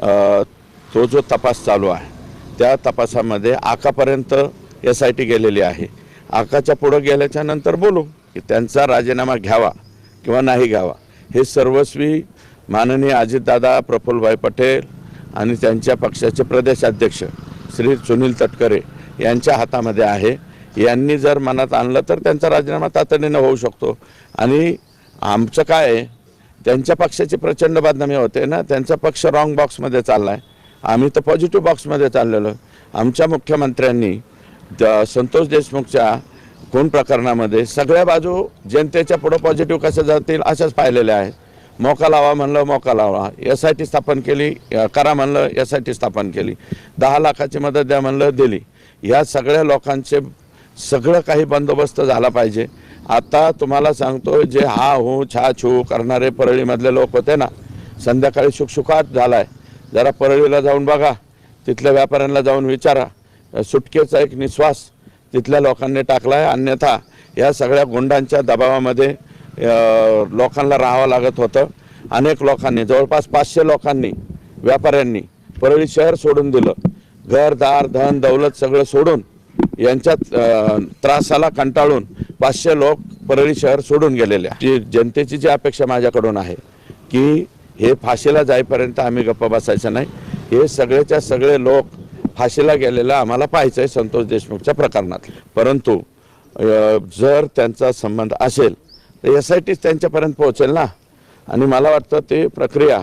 तो जो तपास चालू आहे त्या तपासामध्ये आकापर्यंत एस आय टी गेलेली आहे. आकाच्या पुढं गेल्याच्यानंतर बोलू की त्यांचा राजीनामा घ्यावा किंवा नाही घ्यावा. हे सर्वस्वी माननीय अजितदादा प्रफुल्लभाई पटेल आणि त्यांच्या पक्षाचे प्रदेशाध्यक्ष श्री सुनील तटकरे यांच्या हातामध्ये आहे. यांनी जर मनात आणलं तर त्यांचा राजीनामा तातडीनं होऊ शकतो. आणि आमचं काय आहे त्यांच्या पक्षाची प्रचंड बदनामी होते ना त्यांचा पक्ष रॉंग बॉक्समध्ये चालला आहे आम्ही तर पॉझिटिव्ह बॉक्समध्ये चाललेलो. आमच्या मुख्यमंत्र्यांनी द- संतोष देशमुखच्या खून प्रकरणामध्ये सगळ्या बाजू जनतेच्या पुढं पॉझिटिव्ह कसं जातील अशाच पाहिलेल्या आहेत. मोका लावा म्हणलं मोका लावा. एस आय टी स्थापन केली करा म्हणलं एस आय टी स्थापन केली. दहा लाखाची मदत द्या म्हणलं दिली. या सगळ्या लोकांचे सगळं काही बंदोबस्त झाला पाहिजे. आता तुम्हाला सांगतो जे हा हो छा छू करणारे परळीमधले लोक होते ना संध्याकाळी शुकशुकाट आहे जरा परळीला जाऊन बघा तिथल्या व्यापाऱ्यांना जाऊन विचारा. सुटकेचा एक निश्वास तिथल्या लोकांनी टाकला आहे अन्यथा या सगळ्या गुंडांच्या दबावामध्ये लोकांना राहावं लागत होतं. अनेक लोकांनी जवळपास पाचशे लोकांनी व्यापाऱ्यांनी परळी शहर सोडून दिलं. घरदार धन दौलत सगळं सोडून यांच्यात त्रासाला कंटाळून पाचशे लोक परळी शहर सोडून गेलेले आहे. जी जनतेची जी अपेक्षा माझ्याकडून आहे की हे फाशीला जाईपर्यंत आम्ही गप्प बसायचं नाही. हे सगळेच्या सगळे लोक फाशीला गेलेलं आम्हाला पाहायचं आहे संतोष देशमुखच्या प्रकरणात परंतु जर त्यांचा संबंध असेल तर एस आय टीच त्यांच्यापर्यंत पोहोचेल ना? आणि मला वाटतं ते प्रक्रिया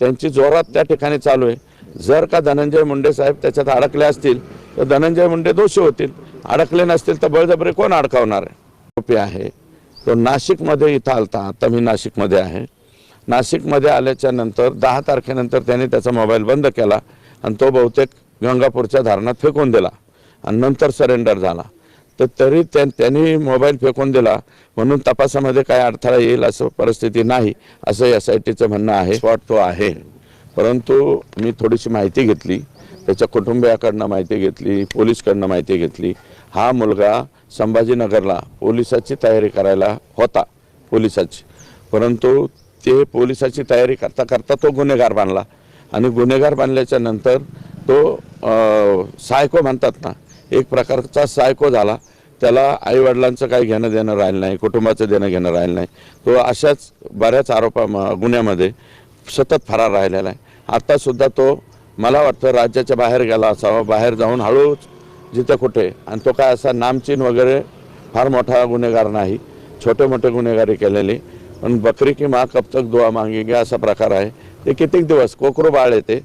त्यांची जोरात त्या ठिकाणी चालू आहे. जर का धनंजय मुंडे साहेब त्याच्यात अडकले असतील तर धनंजय मुंडे दोषी होतील. अडकले नसतील तर बळजबरी कोण अडकावणार आहे? आरोपी आहे. तो नाशिकमध्ये इथं आलता आता मी नाशिकमध्ये आहे. नाशिकमध्ये आल्याच्यानंतर दहा तारखेनंतर त्याने त्याचा मोबाईल बंद केला आणि तो बहुतेक गंगापूरच्या धरणात फेकून दिला आणि नंतर सरेंडर झाला. तर तरी त्या त्यांनी मोबाईल फेकून दिला. म्हणून तपासामध्ये काय अडथळा येईल असं परिस्थिती नाही असं एस आय टीचं म्हणणं आहे. स्पॉट तो आहे. परंतु मी थोडीशी माहिती घेतली. त्याच्या कुटुंबियाकडनं माहिती घेतली पोलीसकडनं माहिती घेतली. हा मुलगा संभाजीनगरला पोलिसाची तयारी करायला होता पोलिसाची. परंतु ते पोलिसाची तयारी करता करता तो गुन्हेगार बांधला आणि गुन्हेगार बांधल्याच्या नंतर तो सायको म्हणतात ना एक प्रकारचा सायको झाला. त्याला आईवडिलांचं काही घेणं देणं राहिलं नाही कुटुंबाचं देणं घेणं राहिलं नाही. तो अशाच बऱ्याच आरोपा म- गुन्ह्यामध्ये सतत फरार राहिलेला आहे. आत्तासुद्धा तो मला वाटतं राज्याच्या बाहेर गेला असावा बाहेर जाऊन हळूच जिथं कुठे. आणि तो काय असा नामचीन वगैरे फार मोठा गुन्हेगार नाही. छोटे मोठे गुन्हेगारी केलेली. पण बकरी की मा कब तक दुआ मागेंगे असा प्रकार आहे. ते कितीक दिवस? कोकरू बाळ येते